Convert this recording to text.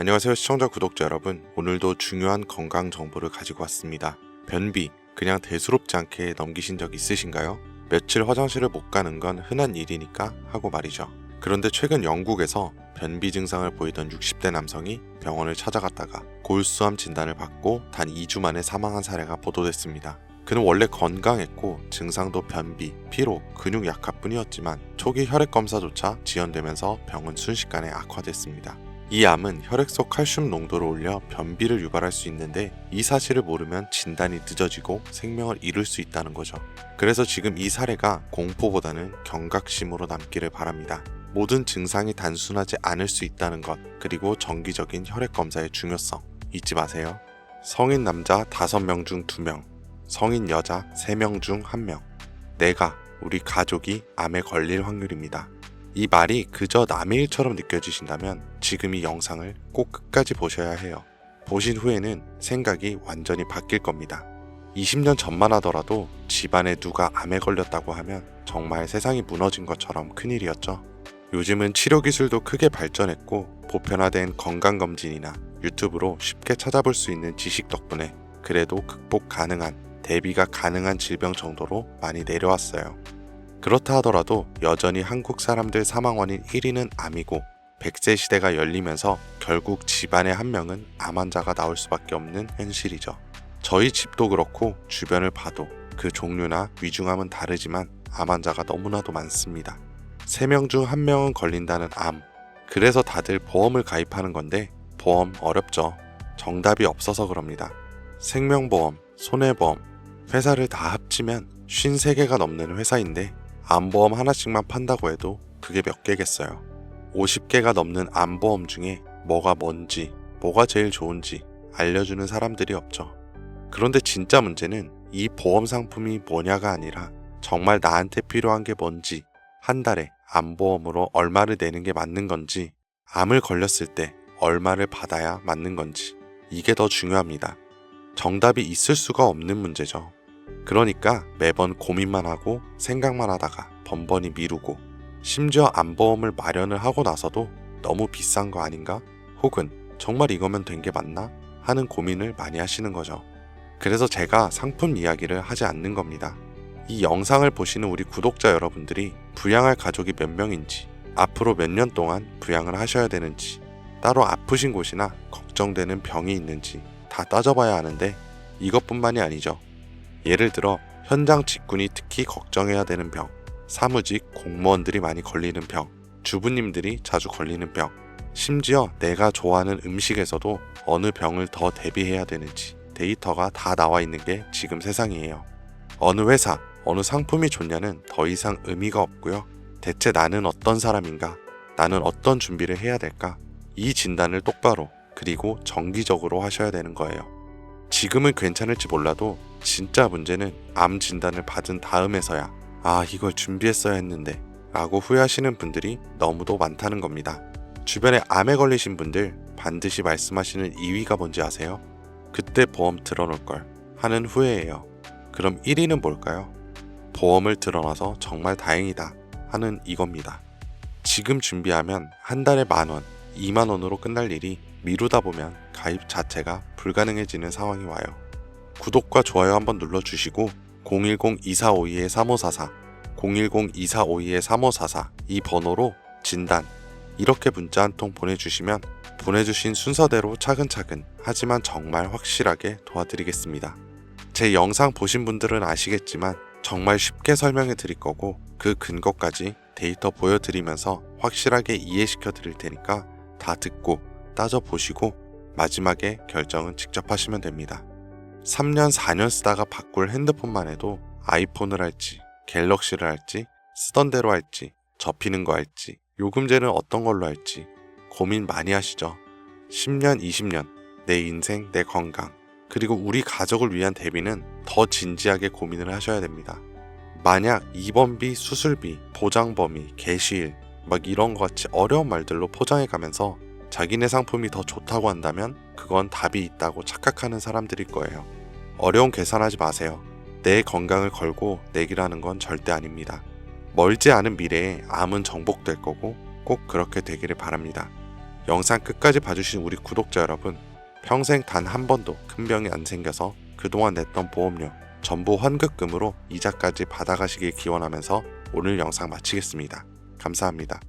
안녕하세요 시청자 구독자 여러분 오늘도 중요한 건강 정보를 가지고 왔습니다 변비 그냥 대수롭지 않게 넘기신 적 있으신가요? 며칠 화장실을 못 가는 건 흔한 일이니까 하고 말이죠 그런데 최근 영국에서 변비 증상을 보이던 60대 남성이 병원을 찾아갔다가 골수암 진단을 받고 단 2주 만에 사망한 사례가 보도됐습니다 그는 원래 건강했고 증상도 변비, 피로, 근육 약화뿐이었지만 초기 혈액 검사조차 지연되면서 병은 순식간에 악화됐습니다. 이 암은 혈액 속 칼슘 농도를 올려 변비를 유발할 수 있는데 이 사실을 모르면 진단이 늦어지고 생명을 잃을 수 있다는 거죠. 그래서 지금 이 사례가 공포보다는 경각심으로 남기를 바랍니다. 모든 증상이 단순하지 않을 수 있다는 것, 그리고 정기적인 혈액 검사의 중요성 잊지 마세요. 성인 남자 5명 중 2명, 성인 여자 3명 중 1명. 내가, 우리 가족이 암에 걸릴 확률입니다. 이 말이 그저 남의 일처럼 느껴지신다면 지금 이 영상을 꼭 끝까지 보셔야 해요. 보신 후에는 생각이 완전히 바뀔 겁니다. 20년 전만 하더라도 집안에 누가 암에 걸렸다고 하면 정말 세상이 무너진 것처럼 큰일이었죠. 요즘은 치료 기술도 크게 발전했고 보편화된 건강검진이나 유튜브로 쉽게 찾아볼 수 있는 지식 덕분에 그래도 극복 가능한 대비가 가능한 질병 정도로 많이 내려왔어요. 그렇다 하더라도 여전히 한국 사람들 사망 원인 1위는 암이고 100세 시대가 열리면서 결국 집안의 한 명은 암 환자가 나올 수밖에 없는 현실이죠. 저희 집도 그렇고 주변을 봐도 그 종류나 위중함은 다르지만 암 환자가 너무나도 많습니다. 3명 중 1명은 걸린다는 암. 그래서 다들 보험을 가입하는 건데 보험 어렵죠. 정답이 없어서 그럽니다. 생명보험, 손해보험, 회사를 다 합치면 53개가 넘는 회사인데 암보험 하나씩만 판다고 해도 그게 몇 개겠어요. 50개가 넘는 암보험 중에 뭐가 뭔지, 뭐가 제일 좋은지 알려주는 사람들이 없죠. 그런데 진짜 문제는 이 보험 상품이 뭐냐가 아니라 정말 나한테 필요한 게 뭔지, 한 달에 암보험으로 얼마를 내는 게 맞는 건지, 암을 걸렸을 때 얼마를 받아야 맞는 건지, 이게 더 중요합니다. 정답이 있을 수가 없는 문제죠. 그러니까 매번 고민만 하고 생각만 하다가 번번이 미루고 심지어 암보험을 마련을 하고 나서도 너무 비싼 거 아닌가? 혹은 정말 이거면 된 게 맞나? 하는 고민을 많이 하시는 거죠. 그래서 제가 상품 이야기를 하지 않는 겁니다. 이 영상을 보시는 우리 구독자 여러분들이 부양할 가족이 몇 명인지, 앞으로 몇 년 동안 부양을 하셔야 되는지, 따로 아프신 곳이나 걱정되는 병이 있는지 다 따져봐야 하는데 이것뿐만이 아니죠. 예를 들어 현장 직군이 특히 걱정해야 되는 병, 사무직 공무원들이 많이 걸리는 병, 주부님들이 자주 걸리는 병, 심지어 내가 좋아하는 음식에서도 어느 병을 더 대비해야 되는지 데이터가 다 나와 있는 게 지금 세상이에요. 어느 회사, 어느 상품이 좋냐는 더 이상 의미가 없고요. 대체 나는 어떤 사람인가? 나는 어떤 준비를 해야 될까? 이 진단을 똑바로 그리고 정기적으로 하셔야 되는 거예요. 지금은 괜찮을지 몰라도 진짜 문제는 암 진단을 받은 다음에서야 아, 이걸 준비했어야 했는데 라고 후회하시는 분들이 너무도 많다는 겁니다. 주변에 암에 걸리신 분들 반드시 말씀하시는 2위가 뭔지 아세요? 그때 보험 들어놓을 걸 하는 후회예요. 그럼 1위는 뭘까요? 보험을 들어놔서 정말 다행이다 하는 이겁니다. 지금 준비하면 한 달에 만 원, 2만 원으로 끝날 일이 미루다 보면 가입 자체가 불가능해지는 상황이 와요. 구독과 좋아요 한번 눌러주시고 010-2452-3544, 010-2452-3544 이 번호로 진단 이렇게 문자 한 통 보내주시면 보내주신 순서대로 차근차근 하지만 정말 확실하게 도와드리겠습니다. 제 영상 보신 분들은 아시겠지만 정말 쉽게 설명해 드릴 거고 그 근거까지 데이터 보여드리면서 확실하게 이해시켜 드릴 테니까 다 듣고 따져 보시고 마지막에 결정은 직접 하시면 됩니다. 3년, 4년 쓰다가 바꿀 핸드폰만 해도 아이폰을 할지, 갤럭시를 할지, 쓰던 대로 할지, 접히는 거 할지, 요금제는 어떤 걸로 할지 고민 많이 하시죠. 10년, 20년, 내 인생, 내 건강, 그리고 우리 가족을 위한 대비는 더 진지하게 고민을 하셔야 됩니다. 만약 입원비, 수술비, 보장 범위, 개시일, 막 이런 것 같이 어려운 말들로 포장해 가면서 자기네 상품이 더 좋다고 한다면 그건 답이 있다고 착각하는 사람들일 거예요. 어려운 계산하지 마세요. 내 건강을 걸고 내기라는 건 절대 아닙니다. 멀지 않은 미래에 암은 정복될 거고 꼭 그렇게 되기를 바랍니다. 영상 끝까지 봐주신 우리 구독자 여러분, 평생 단 한 번도 큰 병이 안 생겨서 그동안 냈던 보험료 전부 환급금으로 이자까지 받아가시길 기원하면서 오늘 영상 마치겠습니다. 감사합니다.